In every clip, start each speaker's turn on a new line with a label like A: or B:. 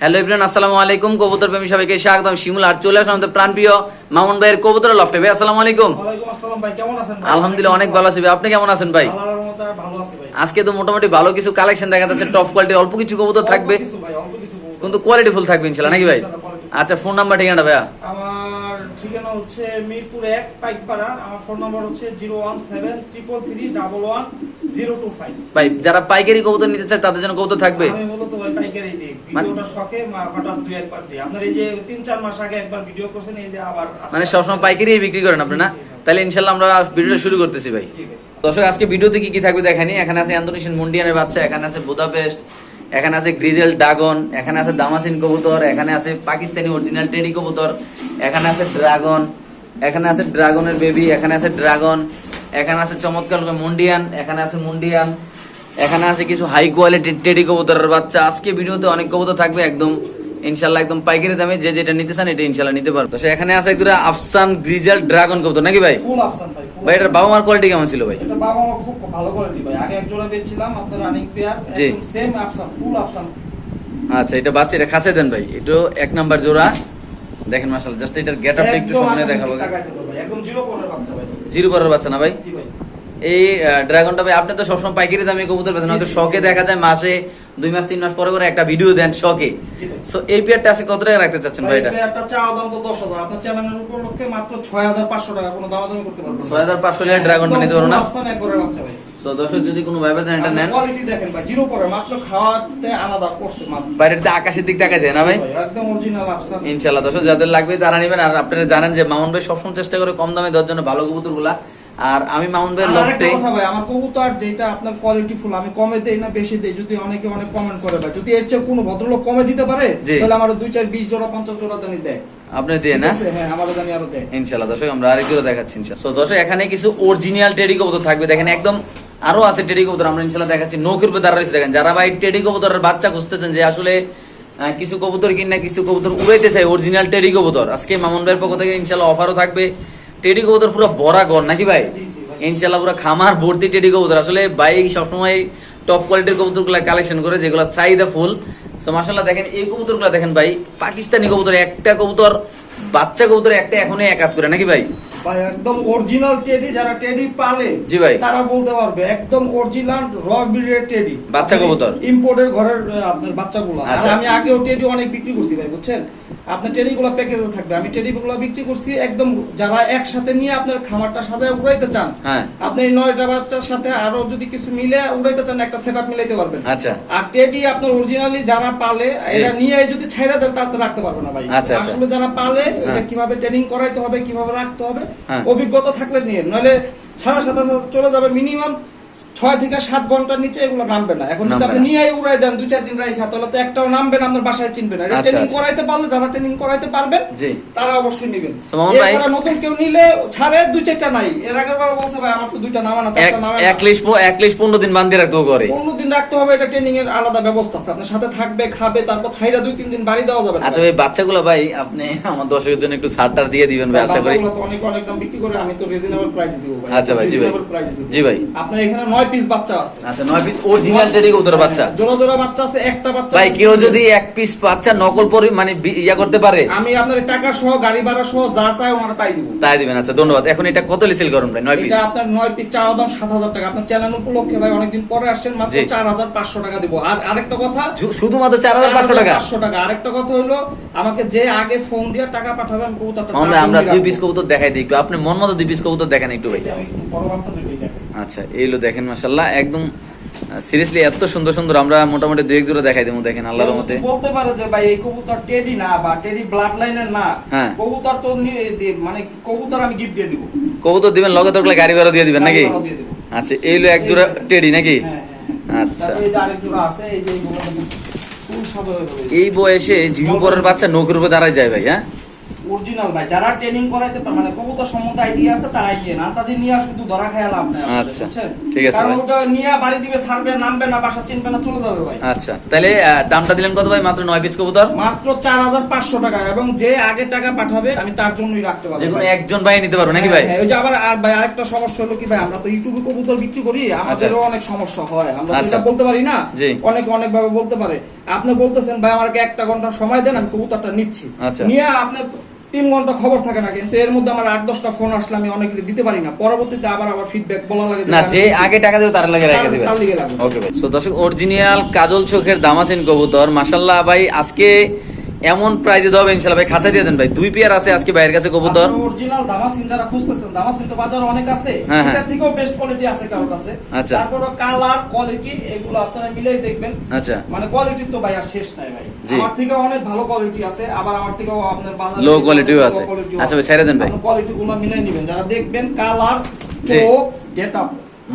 A: Hello Ibran আসসালামু আলাইকুম। কবুতর প্রেমী সবাইকে স্বাগতম। শিমুল আর চলে আসলাম আমাদের প্রাণপ্রিয় মামুন ভাইয়ের কবুতর লফটে। ভাই আসসালামু আলাইকুম? আলহামদুলিল্লাহ অনেক ভালো আছি ভাই। আপনি কেমন আছেন ভাই? আজকে তো মোটামুটি ভালো কিছু কালেকশন দেখা যাচ্ছে টপ কোয়ালিটির অল্প কিছু কবুতর থাকবে। কিন্তু কোয়ালিটি ফুল থাকবে ইনশাল্লাহ নাকি ভাই? আচ্ছা ফোন নাম্বার ঠিকানা ভাইয়া?
B: আমার ঠিকানা হচ্ছে মিরপুর এক পাইকপাড়া। আমার ফোন নাম্বার হচ্ছে zero one seven triple three double one zero two five
A: ভাই যারা পাইকারি কবুতর নিতে চায় তাদের জন্য কবুতর থাকবে?
B: আমি মূলত পাইকারি।
A: মানে- মানে সবসময় পাইকারি বিক্রি করেন আপনি না তাহলে ইনশাল্লাহ আমরা ভিডিওটা শুরু করতেছি ভাই দর্শক আজকে ভিডিওতে কি কি থাকবে দেখানি এখানে আছে অ্যান্থনিশন মুন্ডিয়ানের বাচ্চা এখানে আছে বুদাপেস্ট এখানে আছে গ্রিজেল ড্রাগন এখানে আছে দামাসিন কবুতর এখানে আছে পাকিস্তানি অরিজিনাল টেডি কবুতর এখানে আছে ড্রাগন এখানে আছে ড্রাগনের বেবি এখানে আছে ড্রাগন এখানে আছে চমৎকার মুন্ডিয়ান এখানে আছে মুন্ডিয়ান এখানে আছে কিছু হাই কোয়ালিটির টেডি কবুতরের বাচ্চা। আজকে ভিডিওতে অনেক কবুতর থাকবে একদম ইনশাল্লাহ একদম পাইকারি দামে। যে যেটা নিতে চান এটা ইনশাল্লাহ নিতে পারবে। তো এখানে আছে একদম আফসান গ্রিজাল ড্রাগন কবুতর নাকি ভাই?
B: ভাই
A: এটার বাবা মার কোয়ালিটি কেমন ছিল ভাই?
B: এটা বাবা মা খুব ভালো কোয়ালিটি ভাই। আগে এক জোড়া পেয়েছিলাম আপনার রানিং পেয়ার। একদম সেম অপশন ফুল অপশন
A: আচ্ছা এটা বাচ্চা এটা খাঁচে দেন ভাই। এটা এক নাম্বার জোড়া। দেখেন মাসাল জাস্ট এটার গেট আপটা একটু সামনে দেখাবো।
B: একদম জিরো পরের বাচ্চা ভাই।
A: জিরো পরের বাচ্চা না ভাই? এই ড্রাগনটা ভাই আপনি তো সবসময় পাইকারি দামে কবুতর বেছেন হয়তো শখে দেখা যায় মাসে দুই মাস তিন মাস পরে পরে একটা ভিডিও দেন শখে। সো এই পেয়ারটা আছে কত টাকা রাখতে চাচ্ছেন ভাই এটা?
B: একটা চাওয়া দাম তো দশ হাজার। আপনার চ্যানেলের উপলক্ষে মাত্র ছয় হাজার পাঁচশো টাকা কোনো দামাদামি করতে পারবেন
A: ছয় হাজার পাঁচশো টাকা ড্রাগনটা নিতে পারো না?
B: অপশন এক করে বাচ্চা ভাই।
A: সো দর্শক যদি কোনো ভাই দেন এটা নেন।
B: কোয়ালিটি দেখেন ভাই জিরো পরে মাত্র খাওয়াতে আলাদা করছে মাত্র
A: বাইরের দিকে আকাশের দিক দেখা যায় না ভাই?
B: একদম অরিজিনাল অপশন
A: ইনশাল্লাহ দর্শক যাদের লাগবে তারা নেবেন। আর আপনারা জানেন যে মামুন ভাই সবসময় চেষ্টা করে কম দামে দেওয়ার জন্য ভালো কবুতরগুলা আর আমি মামুন ভাইয়ের লফটে
B: কথা ভাই আমার কবুতর যেটা আপনার কোয়ালিটি ফুল আমি কমে দেই না বেশি দেই যদি অনেকে অনেক কমেন্ট করে ভাই। যদি এর চেয়ে কোনো ভদ্রলোক কমে দিতে পারে তাহলে আমার দুই চার বিশ জোড়া পঞ্চাশ জোড়া জানি দেয়।
A: আপনি দিয়ে না?
B: হ্যাঁ আমারও জানি আরও দেয়।
A: ইনশাল্লাহ দর্শক আমরা আরেক জোড়া দেখাচ্ছি ইনশাল্লাহ So, দর্শক এখানে কিছু অরিজিনাল টেডি কবুতর থাকবে। দেখেন একদম আরও আছে টেডি কবুতর আমরা ইনশাল্লাহ দেখাচ্ছি। নৌকের উপর দাঁড়া রয়েছে দেখেন। যারা ভাই টেডি কবুতরের বাচ্চা খুঁজতেছেন যে আসলে কিছু কবুতর কিনা কিছু কবুতর উড়াইতে চাই অরিজিনাল টেডি কবুতর আজকে মামুন ভাইয়ের পক্ষ থেকে ইনশাল্লাহ অফারও থাকবে। টেডি কবুতর পুরো বড়া ঘর নাকি ভাই। ইনশাল্লাহ পুরো খামার ভর্তি টেডি কবুতর। আসলে বাইক সবসময় টপ কোয়ালিটির কবুতরগুলো কালেকশন করে যেগুলো চাহিদা ফুল তো মাসাল্লাহ দেখেন এই কবুতরগুলো দেখেন ভাই পাকিস্তানি কবুতর একটা কবুতর বাচ্চা কবুতর একটা এখনই এক হাত করে নাকি ভাই?
B: ভাই একদম অরিজিনাল টেডি যারা টেডি পালে
A: জি ভাই।
B: তারা বলতে পারবে একদম অরিজিনাল র ব্রিডের টেডি
A: বাচ্চা কবুতর।
B: ইম্পোর্টের ঘরের আপনার বাচ্চাগুলো। আর
A: আচ্ছা।
B: আমি আগেও টেডি অনেক বিক্রি করছি ভাই বুঝছেন? আপনার টেডি গুলো প্যাকেজে থাকবে। আমি টেডি গুলো বিক্রি করছি একদম যারা একসাথে নিয়ে আপনার খামারটা সাজায় উড়াইতে চান
A: হ্যাঁ।
B: আপনি নয়টা বাচ্চার সাথে আরও যদি কিছু মিলে উড়াইতে চান একটা সেটআপ মিলাইতে পারবেন।
A: আচ্ছা।
B: আর টেডি আপনার অরিজিনালি যারা পালে এটা নিয়ে যদি ছাইরা দেন তাতে রাখতে পারবে না ভাই।
A: আচ্ছা, আচ্ছা।
B: আসলে যারা পালে এটা
A: হ্যাঁ।
B: কীভাবে ট্রেনিং করাইতে হবে কীভাবে রাখতে হবে
A: হ্যাঁ।
B: অভিজ্ঞতা থাকলে নিয়ে নইলে ছাড়া সাথে চলে যাবে মিনিমাম ছয় থেকে সাত ঘণ্টার নিচে এগুলো নামবে না। এখন যদি আপনি নিয়ে উড়াই দেন দুই চার দিন রাখা তাহলে তো একটাও নামবে না আপনার বাসায় চিনবে না।
A: আচ্ছা,
B: ট্রেনিং
A: আচ্ছা।
B: করাইতে পারলে যারা ট্রেনিং করাইতে পারবেন তারা অবশ্যই নেবেন। এছাড়া নতুন কেউ নিলে ছাড়ে দুই চারটা নাই। এর আগের বার বলছে ভাই আমার তো দুইটা নামা না চারটা নামা
A: এক লিশ এক লিশ পনেরো দিন বান্ধিয়ে রাখতে করে
B: পনেরো দিন রাখতে হবে এটা ট্রেনিং এর আলাদা ব্যবস্থা আছে। আপনার সাথে থাকবে খাবে তারপর ছাইরা দুই তিন দিন বাড়ি দেওয়া যাবে।
A: আচ্ছা ভাই বাচ্চাগুলো ভাই আপনি আমার দর্শকের জন্য একটু ছাড় টার দিয়ে দিবেন ভাই আশা করি।
B: অনেক অনেক দাম বিক্রি করে আমি তো রিজনেবল প্রাইসে দিব ভাই।
A: আচ্ছা ভাই, জি ভাই। জি ভাই।
B: আপনার এখানে নয় পিস বাচ্চা আছে।
A: আচ্ছা পিস অরিজিনাল টেডি বাচ্চা?
B: জোড়া জোড়া বাচ্চা আছে একটা বাচ্চা
A: ভাই কেউ যদি এক পিস বাচ্চা নকল পরি মানে ইয়া করতে পারে?
B: আমি আপনার টাকা সহ গাড়ি ভাড়া সহ যা চাই ওনারা তাই দিব।
A: তাই দিবেন আচ্ছা ধন্যবাদ। এখন এটা কত লিসেল করুন ভাই নয় পিস
B: এটা আপনার পিস চাওয়া দাম সাত হাজার টাকা। আপনার চ্যানেল উপলক্ষে ভাই অনেকদিন পরে আসছেন মাত্র
A: জি।
B: চার হাজার পাঁচশো টাকা দিব। আর আরেকটা কথা
A: শুধুমাত্র চার হাজার পাঁচশো টাকা?
B: পাঁচশো টাকা। আরেকটা কথা হলো আমাকে যে আগে ফোন দিয়ে টাকা পাঠাবে আমি কবুতরটা
A: আমরা দুই পিস কবুতর দেখাই দিই একটু। আপনি মন মতো দুই পিস কবুতর দেখেন একটু ভাই।
B: বড় বাচ্চা দেখাই।
A: আচ্ছা এইগুলো দেখেন মাসাল্লাহ একদম সিরিয়াসলি এত সুন্দর সুন্দর আমরা মোটামুটি দুই এক জোড়া দেখাই দেবো দেখেন আল্লাহর মতে
B: বলতে পারে যে ভাই এই কবুতর টেডি না বা টেডি ব্লাড লাইনের না
A: হ্যাঁ।
B: কবুতর তো মানে কবুতর আমি গিফট দিয়ে দিব।
A: কবুতর দিবেন লগে তকলে গাড়ি ভাড়া দিয়ে দিবেন নাকি? আচ্ছা এইগুলো এক জোড়া টেডি নাকি?
B: হ্যাঁ, হ্যাঁ।
A: আচ্ছা।
B: এই
A: বয়সে জিরো পরের বাচ্চা নৌকের উপর দাঁড়ায় যায় ভাই হ্যাঁ?
B: অরিজিনাল ভাই যারা ট্রেনিং করাইতে পারে মানে কবুতর সম্বন্ধে আইডিয়া আছে তারাই নিয়ে না। তাদের নিয়ে শুধু ধরা খায় লাভ নাই
A: আচ্ছা, ঠিক আছে
B: কারণ ওটা নিয়ে বাড়ি দিবে ছাড়বে নামবে না বাসা চিনবে না চলে যাবে ভাই।
A: আচ্ছা তাহলে দামটা দিলেন কত ভাই? মাত্র নয় পিস কবুতর?
B: মাত্র চার হাজার পাঁচশো টাকা এবং যে আগে টাকা পাঠাবে আমি তার জন্যই রাখতে পারব
A: যে কোনো একজন ভাই নিতে পারব নাকি ভাই?
B: হ্যাঁ, হ্যাঁ, ওই যে আবার আর ভাই আরেকটা সমস্যা হলো কি ভাই আমরা তো ইউটিউবে কবুতর বিক্রি করি আমাদেরও অনেক সমস্যা হয়। আমরা
A: আচ্ছা।
B: এটা বলতে পারি না? অনেক অনেক ভাবে বলতে পারে। আপনি বলতেছেন ভাই আমাকে একটা ঘণ্টা সময় দেন আমি কবুতরটা নিচ্ছি।
A: আচ্ছা।
B: নিয়ে আপনি তিন ঘণ্টা খবর থাকে না কিন্তু এর মধ্যে আমার আট দশটা ফোন আসলে আমি অনেক দিতে পারি না। পরবর্তীতে আবার আবার ফিডব্যাক বলা লাগে
A: না যে আগে টাকা দেবে তার লাগে রেখে দেবে।
B: তার লাগে।
A: ওকে ভাই। সো দর্শক অরিজিনাল কাজল চোখের দামাসিন কবুতর মাশাআল্লাহ ভাই আজকে এমন প্রাইজে দেওয়া হবে ইনশাল্লাহ ভাই খাঁচা দিয়ে দেন ভাই দুই পেয়ার আছে আজকে ভাইয়ের কাছে কবুতর
B: অরিজিনাল দামাসিন যারা খুঁজতেছেন দামাসিন তো বাজারে অনেক আছে
A: হ্যাঁ, হ্যাঁ।
B: থেকেও বেস্ট কোয়ালিটি আছে কারোর কাছে
A: আচ্ছা।
B: তারপরে কালার কোয়ালিটি এগুলো আপনারা মিলাই দেখবেন
A: আচ্ছা
B: মানে কোয়ালিটি তো ভাই আর শেষ নাই ভাই। আমার থেকে অনেক ভালো কোয়ালিটি আছে আবার আমার থেকেও আপনার বাজারে
A: Low quality ও আছে। আচ্ছা ভাই, ছেড়ে দেন ভাই।
B: কোয়ালিটি গুলো মিলাই নেবেন যারা দেখবেন কালার। চোখ গেটআপ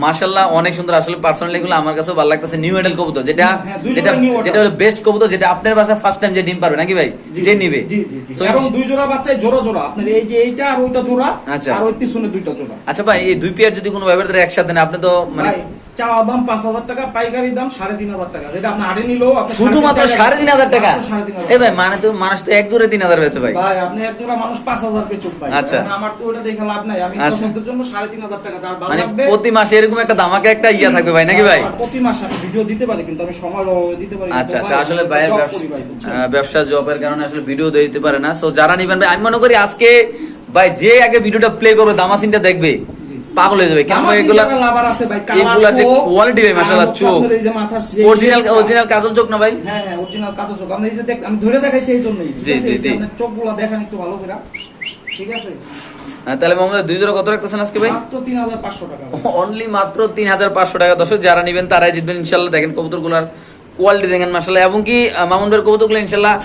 A: মাশাল্লাহ অনেক সুন্দর। আসলে পার্সোনালি এগুলো আমার কাছে ভালো লাগতেছে। নিউ এডেল কবুতর যেটা
B: হ্যাঁ,
A: যেটা
B: new model।
A: যেটা হলো বেস্ট কবুতর যেটা আপনার বাসা ফার্স্ট টাইম যে ডিম পারবে নাকি ভাই? যে নিবে।
B: এবং দুই জোড়া বাচ্চাই জোড়া জোড়া। আপনার এই যে এইটা আর ওইটা জোড়া
A: আচ্ছা।
B: আর ওই পিছনে দুইটা জোড়া।
A: আচ্ছা ভাই এই দুই পেয়ার যদি কোনো ব্যাপারে একসাথে না আপনি তো মানে
B: চাওয়া দাম পাঁচ হাজার টাকা পাইকারি দাম সাড়ে তিন হাজার টাকা। যেটা আপনি নিলেও
A: শুধুমাত্র সাড়ে তিন হাজার টাকা? এ ভাই মানে তো মানুষ তো এক জোড়ে তিন হাজার ভাই।
B: ভাই আপনি এক জোড়া মানুষ পাঁচ হাজার ভাই।
A: আচ্ছা।
B: আমার তো ওটা দেখে লাভ নাই। আমি
A: আচ্ছা।
B: দর্শকদের জন্য সাড়ে তিন হাজার টাকা যার ভালো
A: মানে
B: লাগবে
A: প্রতি মাসে এরকম একটা দামাকে একটা ইয়া থাকবে ভাই নাকি ভাই?
B: প্রতি মাসে আমি ভিডিও দিতে পারি কিন্তু আমি সময় দিতে পারি
A: আচ্ছা আচ্ছা আসলে ভাইয়ের ব্যবসা জবের কারণে আসলে ভিডিও দিতে পারে না। সো যারা নিবেন ভাই আমি মনে করি আজকে ভাই যে আগে ভিডিওটা প্লে করবে দামাসিনটা দেখবে। পাগল হয়ে যাবে। কেন এগুলা
B: লাভার আছে ভাই, কালার
A: এগুলা যে কোয়ালিটি ভাই মাশাআল্লাহ চোখ। অরিজিনাল অরিজিনাল কাজল চোখ না ভাই?
B: হ্যাঁ হ্যাঁ অরিজিনাল কাঁচা চোখ। আমি এই যে দেখ- আমি ধরে দেখাইছি এই জন্যই।
A: জি, জি, জি।
B: চোখগুলো দেখেন একটু ভালো করে। ঠিক আছে?
A: হ্যাঁ, তাহলে মোহাম্মদ দুই জোড়া কত রাখতেছেন আজকে ভাই?
B: মাত্র তিন হাজার পাঁচশো টাকা।
A: অনলি মাত্র তিন হাজার পাঁচশো টাকা। দর্শক যারা নিবেন তারাই জিতবেন ইনশাল্লাহ দেখেন কবুতরগুলার কোয়ালিটি দেখেন মাসাল্লাহ এবং কি মামুন ভাইয়ের কবুতরগুলো ইনশাল্লাহ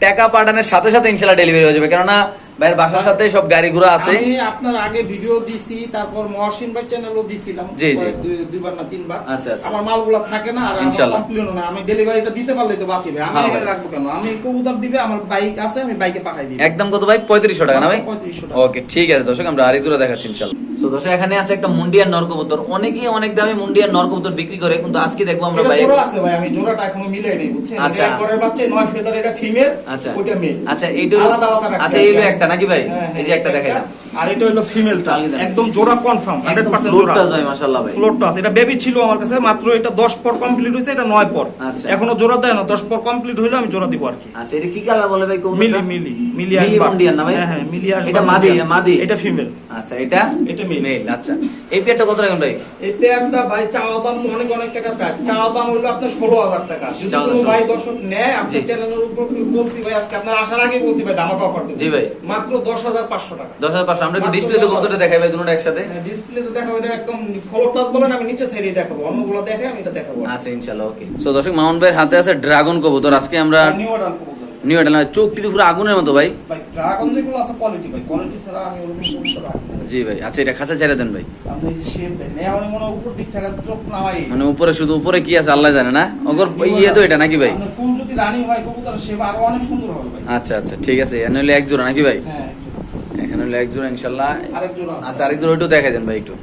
A: টাকা পাঠানোর সাথে সাথে ইনশাল্লাহ ডেলিভারি হয়ে যাবে। কেননা ভাইয়ের বাসার সাথে সব গাড়ি ঘোড়া আছে।
B: আমি আপনার আগে ভিডিও দিছি তারপর মহসিন ভাই চ্যানেলও দিছিলাম।
A: জি, জি।
B: দুইবার না তিনবার।
A: আচ্ছা, আচ্ছা।
B: আমার মালগুলা থাকে না আর আমার
A: ইনশাল্লাহ।
B: কমপ্লেন না। আমি ডেলিভারিটা দিতে পারলে তো বাঁচিবে আমি
A: হ্যাঁ,
B: এখানে রাখব কেন? আমি কবুতর দিবে আমার বাইক আছে আমি বাইকে পাঠাই দিই
A: একদম কত ভাই? পঁয়ত্রিশশো টাকা না ভাই?
B: পঁয়ত্রিশশো টাকা।
A: ওকে ঠিক আছে দর্শক আমরা আরেক জোড়া দেখাচ্ছি ইনশাল্লাহ। তো দর্শক এখানে আছে একটা মুন্ডিয়ার নর অনেকেই অনেক দামে মুন্ডিয়ার নরকবুতর বিক্রি করে কিন্তু আজকে দেখব আমরা ভাই
B: আছে ভাই আমি জোড়াটা এখনও মিলাই নাই বুঝছেন?
A: আচ্ছা।
B: ঘরের বাচ্চা নয় ফেদার এটা ফিমেল
A: আচ্ছা।
B: মেল
A: আচ্ছা এইটা
B: আলাদা আলাদা
A: আচ্ছা
B: আর
A: একটা নাকি ভাই?
B: হ্যাঁ, হ্যাঁ,
A: এই যে একটা দেখাইলাম।
B: আর এটা হলো ফিমেলটা একদম জোড়া কনফার্ম 100% জোড়া।
A: যায় মাশাআল্লাহ ভাই।
B: ফ্লোরটা আছে। এটা বেবি ছিল আমার কাছে মাত্র এটা 10 পর কমপ্লিট হইছে এটা 9 পর।
A: আচ্ছা।
B: এখনও জোড়া দেয় না 10 পর কমপ্লিট হইলে আমি জোড়া দিব আর কি।
A: আচ্ছা এটা কি কালার বলে ভাই কবুতরটা?
B: মিলি মিলি মিলি আসবার।
A: না ভাই?
B: হ্যাঁ হ্যাঁ মিলি
A: এটা মাদি এটা মাদি।
B: এটা ফিমেল
A: আচ্ছা এটা?
B: এটা।
A: মেল আচ্ছা। এই পেয়ারটা কত রাখুন ভাই?
B: এতে একটা ভাই চাওয়া দাম অনেক অনেক টাকা চাই। চাওয়া দাম হইল আপনার ষোলো হাজার টাকা। যদি কোনো ভাই দর্শক নেয়
A: জি।
B: আপনার চ্যানেলের উপর বলছি ভাই আজকে আপনার আসার আগে বলছি ভাই দামাকা অফার
A: জি ভাই।
B: মাত্র দশ হাজার পাঁচশো টাকা।
A: দশ হাজার পাঁচশো আমরা একটু
B: মাত্র
A: ডিসপ্লে
B: দশ
A: কতটা দেখাই ভাই দুটো একসাথে
B: ডিসপ্লে তো দেখাবো এটা একদম ফলো টাচ বলেন আমি নিচে সাইডে দেখাবো। অন্যগুলো দেখে আমি এটা দেখাবো।
A: আচ্ছা ইনশাল্লাহ ওকে সো দর্শক মামুন ভাইয়ের হাতে আছে ড্রাগন কবুতর। আজকে আমরা
B: নিউ অর্ডার করব
A: নিউ এটা চোখ কিন্তু পুরো আগুনের মতো ভাই।
B: ভাই ড্রাগন যেগুলো আছে কোয়ালিটি ভাই। কোয়ালিটি ছাড়া আমি ওরকম রাখব না।
A: জি ভাই। আচ্ছা এটা খাঁচা ছেড়ে দেন ভাই।
B: আপনি এই যে শেপ দেখেন এখন মনে উপর দিক থেকে চোখ নামাই
A: মানে উপরে শুধু উপরে কি আছে আল্লাহ জানে না? ওগর ইয়ে তো এটা নাকি ভাই?
B: ফুল যদি রানিং হয় কবুতর শেপ আরও অনেক সুন্দর হবে ভাই।
A: আচ্ছা আচ্ছা ঠিক আছে। এখানে হলে এক জোড়া নাকি ভাই?
B: হ্যাঁ
A: এখানে হলে এক জোড়া ইনশাল্লাহ আচ্ছা আরেক জোড়া একটু দেখাই দেন ভাই একটু।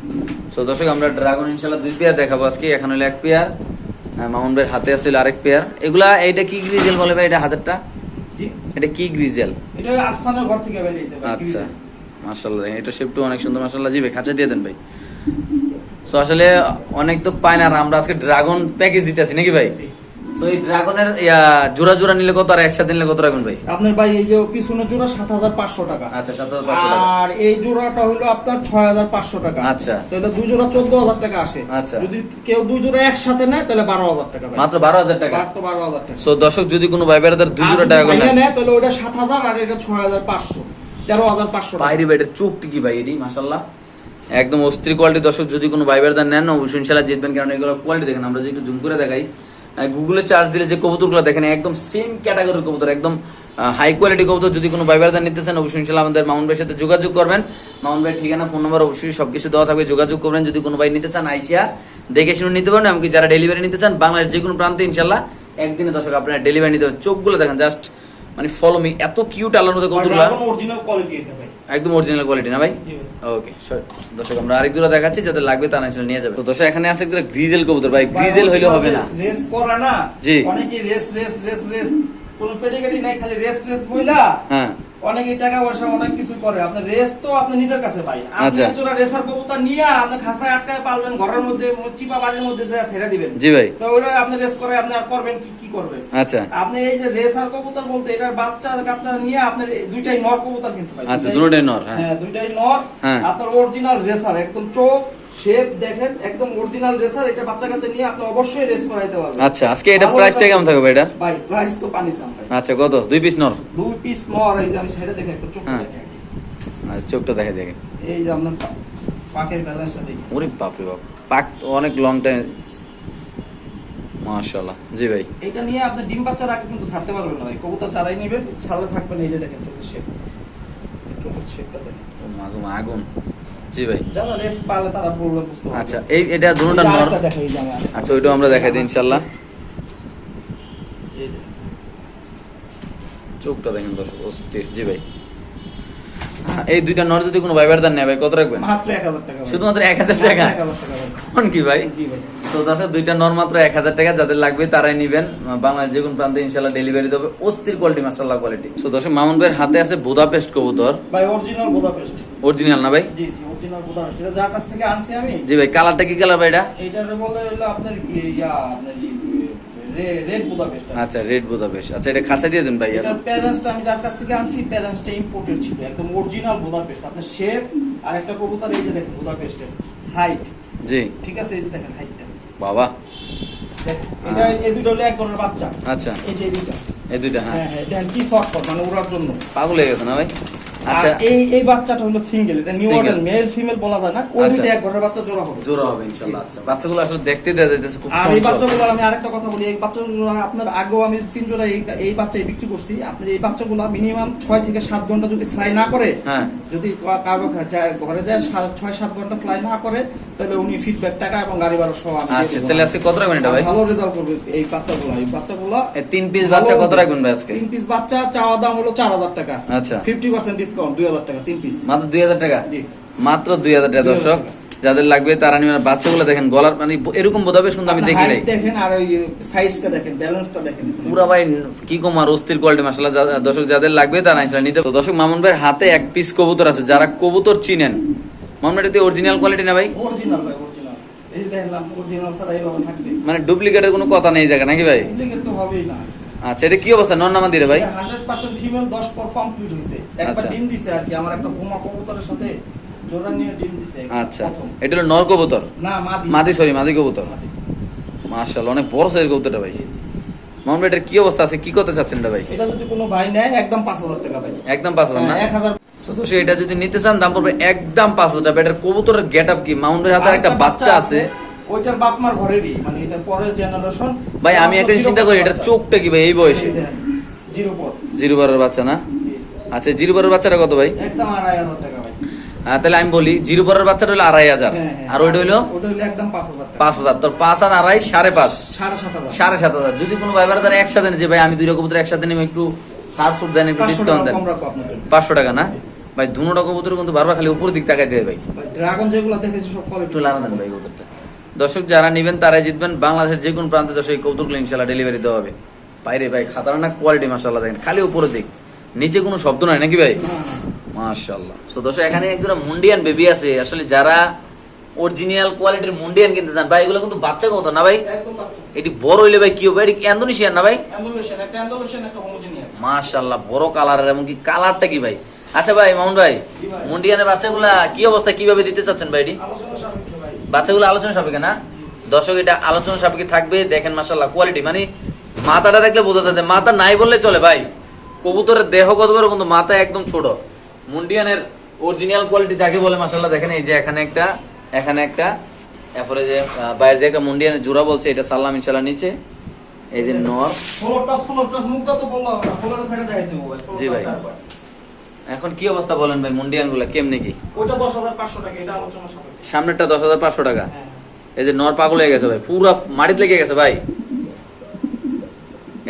A: সো দর্শক আমরা ড্রাগন ইনশাল্লাহ দুই পেয়ার দেখাবো আজকে। এখন হলো এক পেয়ার। মামুন ভাইয়ের হাতে আছে আরেক পেয়ার। এগুলা এইটা কি গ্রিজেল বলে ভাই এটা হাতেরটা? এটা কি গ্রিজেল?
B: এটা আফসানের ঘর থেকে বেরিয়েছে
A: আচ্ছা মাশাল্লাহ দেখেন এটা শেপটু অনেক সুন্দর মাশাল্লাহ জি ভাই খাঁচা দিয়ে দেন ভাই। সো আসলে অনেক তো পায় না আমরা আজকে ড্রাগন প্যাকেজ দিতে দিতেছি নাকি ভাই? সো এই ড্রাগনের জোড়া জোড়া নিলে কত আর একসাথে নিলে কত রাখবেন ভাই?
B: আপনার ভাই এই যে পিছনের জোড়া সাত হাজার পাঁচশো টাকা।
A: আচ্ছা সাত হাজার পাঁচশো টাকা।
B: আর এই জোড়াটা হলো আপনার ছয় হাজার পাঁচশো টাকা।
A: আচ্ছা।
B: তাহলে দুই জোড়া চোদ্দ হাজার টাকা আসে।
A: আচ্ছা।
B: যদি কেউ দুই জোড়া একসাথে নেয় তাহলে বারো হাজার টাকা ভাই।
A: মাত্র বারো হাজার টাকা?
B: মাত্র বারো হাজার টাকা।
A: সো দর্শক যদি কোনো ভাই বেড়াদার দুই জোড়া ড্রাগন
B: নেয় তাহলে ওটা সাত হাজার আর এটা ছয় হাজার পাঁচশো তেরো হাজার পাঁচশো।
A: বাইরে বাইরের চোখ কি ভাই এটি? মাশাল্লাহ একদম অস্থির কোয়ালিটি দর্শক যদি কোনো ভাইবার দান নেন অবশ্যই ইনশাল্লাহ জিতবেন। কারণ এগুলো কোয়ালিটি দেখেন আমরা যদি একটু জুম করে দেখাই। গুগলে চার্জ দিলে যে কবুতরগুলো দেখেন একদম সেম ক্যাটাগরির কবুতর একদম হাই কোয়ালিটি কবুতর যদি কোনো ভাইবার দান নিতে চান অবশ্যই ইনশাল্লাহ আমাদের মামুন ভাইয়ের সাথে যোগাযোগ করবেন। মামুন ভাইয়ের ঠিকানা ফোন নাম্বার অবশ্যই সব কিছু দেওয়া থাকবে যোগাযোগ করবেন। যদি কোনো ভাই নিতে চান আইসিয়া দেখে শুনে নিতে পারেন এমনকি যারা ডেলিভারি নিতে চান বাংলাদেশ যে কোনো প্রান্তে ইনশাল্লাহ একদিনে দর্শক আপনারা ডেলিভারি নিতে পারেন চোখগুলো দেখেন জাস্ট মানে ফলো মি এত কিউট আলোর মধ্যে কবুতরগুলা।
B: অরিজিনাল কোয়ালিটি এটা ভাই
A: একদম অরিজিনাল কোয়ালিটি না ভাই। ওকে দর্শক আমরা আরেক দুটো দেখাচ্ছি যাদের লাগবে তারা আসলে নিয়ে যাবে। তো দর্শক এখানে আছে একটা গ্রিজেল কবুতর ভাই। গ্রিজেল হইলে হবে না।
B: রেস করা না।
A: জি।
B: অনেকে রেস রেস রেস রেস কোন পেটিকেটি নাই খালি রেস রেস বইলা।
A: হ্যাঁ।
B: অনেকে টাকা পয়সা অনেক কিছু করে। আপনার রেস তো আপনার নিজের কাছে পাই আপনি
A: আচ্ছা।
B: রেসার কবুতর নিয়ে আপনি খাসায় আটকায় পালবেন ঘরের মধ্যে চিপা বাড়ির মধ্যে যা ছেড়ে দিবেন।
A: জি ভাই।
B: তো ওটা আপনি রেস করে আপনি আর করবেন কি কি করবেন?
A: আচ্ছা।
B: আপনি এই যে রেসার কবুতর বলতে এটার বাচ্চা কাচ্চা নিয়ে আপনার দুইটাই নর কবুতর কিন্তু ভাই।
A: আচ্ছা,
B: দুইটাই-
A: নর, হ্যাঁ।
B: হ্যাঁ দুইটাই নর।
A: হ্যাঁ।
B: আপনার অরিজিনাল রেসার একদম চোখ শেপ দেখেন একদম অরিজিনাল রেসার এটা বাচ্চা কাচ্চা নিয়ে আপনি অবশ্যই রেস করাইতে পারবেন।
A: আচ্ছা আজকে এটা প্রাইসটা কেমন থাকবে এটা?
B: ভাই প্রাইস তো পানি দাম ভাই।
A: আচ্ছা কত? দুই পিস নর?
B: দুই পিস নর এই যে আমি সেটা দেখে একটা চোখ
A: হ্যাঁ।
B: দেখে
A: আচ্ছা চোখটা দেখে দেখে।
B: এই যে আপনার পাকের ব্যালেন্সটা দেখি
A: ওরে বাপরে বাপ পাক অনেক লং টাইম মাশাআল্লাহ জি ভাই।
B: এটা নিয়ে আপনি ডিম বাচ্চা রাখে কিন্তু ছাড়তে পারবেন না ভাই কবুতর চারাই নিবে ছাড়লে থাকবেন এই যে দেখেন চোখের শেপ চোখের শেপটা দেখেন।
A: মাগুম আগুন জি ভাই।
B: যারা রেস পালে তারা প্রবলেম বুঝতে পারবে।
A: আচ্ছা এই এটা ধরুন
B: এই যে
A: নর
B: আরেকটা দেখো, এই যে আমি আরেকটা-
A: আচ্ছা ওইটাও আমরা দেখাই দিই ইনশাল্লাহ। চোখটা দেখেন দর্শক অস্থির। জি ভাই। হ্যাঁ, এই দুইটা নর যদি কোনো ভাইবার দান নেয় ভাই কত রাখবেন?
B: মাত্র 1000 টাকা
A: শুধুমাত্র
B: এক হাজার টাকা।
A: কোন কি ভাই?
B: জি ভাই।
A: তো দর্শক দুইটা নর মাত্র এক হাজার টাকা যাদের লাগবে তারাই নিবেন। বাংলাদেশ যে কোনো প্রান্তে ইনশাল্লাহ ডেলিভারি দেবে অস্থির কোয়ালিটি মাসাল্লাহ কোয়ালিটি তো দর্শক মামুন ভাইয়ের হাতে আছে বুদাপেস্ট কবুতর।
B: ভাই অরিজিনাল বুদাপেস্ট
A: অরিজিনাল না ভাই?
B: জি জি অরিজিনাল বুদাপেস্ট এটা যার কাছ থেকে আনছি আমি?
A: জি ভাই কালারটা কি কালার ভাই এটা?
B: এইটার বলে হলো আপনার ইয়া আপনার রেড বুদাপেস্ট
A: আচ্ছা রেড বুদাপেস্ট আচ্ছা এটা খাঁচা দিয়ে দেন ভাই।
B: এটার প্যারেন্টসটা আমি যার কাছ থেকে আনছি প্যারেন্টসটা ইম্পোর্টেড ছিল একদম অরিজিনাল বুদাপেস্ট আপনার শেপ আর একটা কবুতর এই যে দেখেন বুদাপেস্টের হাইট
A: জি।
B: ঠিক আছে এই যে দেখেন হাইটটা
A: বাবা।
B: এটা এই দুটো হলো এক ধরনের বাচ্চা।
A: আচ্ছা।
B: এই যে এই দুটো।
A: এই দুইটা হ্যাঁ।
B: হ্যাঁ হ্যাঁ কি শখ মানে ওড়ার জন্য।
A: পাগল হয়ে গেছে না ভাই? আচ্ছা।
B: এই এই বাচ্চাটা হলো সিঙ্গেল এটা নিউ মডেল মেল ফিমেল বলা যায় না। ওই
A: আচ্ছা।
B: দুটো এক ঘরের বাচ্চা জোড়া হবে।
A: জোড়া হবে ইনশাআল্লাহ। আচ্ছা বাচ্চাগুলো আসলে দেখতে দেয়া যাইতেছে খুব
B: আর এই বাচ্চাগুলো আমি আরেকটা কথা বলি এই বাচ্চাগুলো আপনার আগেও আমি তিন জোড়া এই এই বাচ্চা বিক্রি করছি। আপনার এই বাচ্চাগুলো মিনিমাম 6 থেকে 7 ঘণ্টা যদি ফ্লাই না করে
A: হ্যাঁ।
B: যদি কারও ঘরে যায় 6 7 ঘণ্টা ফ্লাই না করে তাহলে উনি ফিডব্যাক টাকা এবং গাড়ি ভাড়া সহ
A: আচ্ছা তাহলে আজকে কত রাখবেন এটা ভাই?
B: ভালো রেজাল্ট করবে এই বাচ্চাগুলো এই বাচ্চাগুলো
A: তিন পিস বাচ্চা কত রাখবেন ভাই আজকে?
B: তিন পিস বাচ্চা চাওয়া দাম হলো 4000 টাকা।
A: আচ্ছা।
B: 50%
A: মাত্র দুই হাজার টাকা? মাত্র দুই হাজার টাকা দর্শক। যাদের লাগবে তারা বাচ্চাগুলো দেখেন গলার মানে এরকম বোধাবেশ কিন্তু আমি দেখি নাই।
B: দেখেন আর ওই সাইজটা দেখেন ব্যালেন্সটা দেখেন।
A: ভাই কি অস্থির কোয়ালিটি দর্শক যাদের লাগবে তারা নিতে তো দর্শক মামুন ভাইয়ের হাতে এক পিস কবুতর আছে যারা কবুতর চিনেন। মামুন এটা অরিজিনাল কোয়ালিটি না ভাই?
B: অরিজিনাল ভাই অরিজিনাল এই অরিজিনাল থাকবে।
A: মানে ডুপ্লিকেটের কোনো কথা নেই জায়গা নাকি ভাই?
B: ডুপ্লিকেট তো হবেই না।
A: আচ্ছা এটা কি অবস্থা? নন নামা দিলে ভাই
B: হান্ড্রেড পার্সেন্ট ফিমেল দশ পর কমপ্লিট হয়েছে একবার
A: আচ্ছা।
B: ডিম দিছে আর কি আমার একটা বোমা কবুতরের সাথে জোড়া নিয়ে ডিম দিছে
A: আচ্ছা। এটা হলো নর কবুতর?
B: না মাদি।
A: মাদি সরি মাদি কবুতর। মাশাআল্লাহ অনেক বড় সাইজের কবুতরটা ভাই। ভাই এটার কি অবস্থা আছে? কি করতে চাচ্ছেন এটা ভাই?
B: এটা যদি কোনো ভাই নেয় একদম পাঁচ হাজার টাকা ভাই।
A: একদম পাঁচ হাজার না?
B: হ্যাঁ, এক হাজার।
A: So, তো এটা যদি নিতে চান দাম পড়বে একদম পাঁচ হাজার টাকা। এটার কবুতরের গেট আপ কি মাউন্টের হাতে একটা বাচ্চা আছে।
B: ওইটার বাপ মার ঘরেরই মানে এটা পরের জেনারেশন
A: ভাই আমি একটা চিন্তা করি এটার চোখটা কি ভাই এই বয়সে?
B: জিরো পর
A: জিরো বারের বাচ্চা না? আচ্ছা জিরো বারের বাচ্চাটা কত ভাই?
B: একদম আড়াই হাজার টাকা ভাই।
A: আহ, তাহলে আমি বলি জিরো বারের বাচ্চাটা হলো আড়াই হাজার।
B: হ্যাঁ, হ্যাঁ।
A: আর ওইটা হলো?
B: পাঁচ হাজার
A: তোর পাঁচ আর আড়াই সাড়ে পাঁচ।
B: সাড়ে সাত হাজার।
A: যদি কোনো ভাই তারা একসাথে যে ভাই আমি দুইটা কবুতর একসাথে নেব একটু সার সুট দেন একটু ডিসকাউন্ট দেন। পাঁচশো টাকা না? ভাই দুটো কবুতর কিন্তু বারবার খালি উপর দিক তাকাই দেবে ভাই।
B: ড্রাগন যেগুলো দেখেছি সব
A: একটু দেন ভাই দর্শক যারা নেবেন তারাই জিতবেন। বাংলাদেশের যে কোনো প্রান্তে দর্শক এই কবুতরগুলো ইনশাল্লাহ ডেলিভারি দেওয়া হবে। বাইরে ভাই খাতারনাক কোয়ালিটি মাসাল্লাহ দেখেন। খালি উপরের দিক। নিচে কোনো শব্দ নাই নাকি ভাই? মাশাআল্লাহ। সো দর্শক এখানে একজন মুন্ডিয়ান বেবি আছে। আসলে যারা অরিজিনাল কোয়ালিটির মুন্ডিয়ান কিনতে চান ভাই এগুলো কিন্তু বাচ্চা কবুতর না ভাই? এটি বড় হইলে ভাই কি হবে? এটি ইন্দোনেশিয়ান না ভাই? মাশাআল্লাহ বড় কালারের এমনকি কালারটা কি ভাই? আচ্ছা ভাই মামুন ভাই মুন্ডিয়ানের বাচ্চাগুলা কি অবস্থা কীভাবে দিতে চাচ্ছেন ভাই এটি? বাচ্চাগুলো আলোচনা সাপেক্ষে না? দর্শক এটা আলোচনা সাপেক্ষে থাকবে। দেখেন মাসাল্লাহ কোয়ালিটি মানে মাথাটা দেখলে বোঝা যাচ্ছে মাথা নাই বললে চলে ভাই। কবুতরের দেহ কত বড় কিন্তু মাথা একদম ছোট। মুন্ডিয়ানের অরিজিনাল কোয়ালিটি যাকে বলে মাসাল্লাহ দেখেন এই যে এখানে একটা এখানে একটা এরপরে যে বাইরে যে একটা মুন্ডিয়ানের জোড়া বলছে এটা সাল্লাম ইনশাল্লাহ নিচে। এই যে নর। জি ভাই। এখন কি অবস্থা বলেন ভাই মুন্ডিয়ানগুলা কেমনে কি?
B: দশ হাজার পাঁচশো টাকা এটা আলোচনা সাপেক্ষে।
A: সামনেরটা দশ হাজার পাঁচশো টাকা?
B: হ্যাঁ
A: এই যে নর পাগল হয়ে গেছে ভাই পুরো মাটিতে লেগে গেছে ভাই।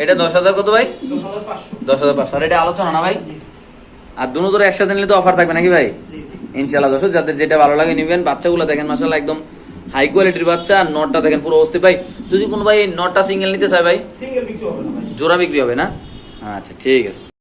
A: এটা দশ হাজার কত ভাই?
B: দশ হাজার পাঁচশো।
A: দশ আর এটা আলোচনা না ভাই? আর দুটো ধরে একসাথে নিলে তো অফার থাকবে নাকি ভাই? ইনশাল্লাহ দর্শক যাদের যেটা ভালো লাগে নিবেন বাচ্চাগুলো দেখেন মাসাল্লাহ একদম হাই কোয়ালিটির বাচ্চা আর নটটা দেখেন পুরো অবস্থা ভাই যদি কোনো ভাই নটটা সিঙ্গেল নিতে চায় ভাই
B: সিঙ্গেল বিক্রি হবে না ভাই।
A: জোড়া বিক্রি হবে না? আচ্ছা ঠিক আছে।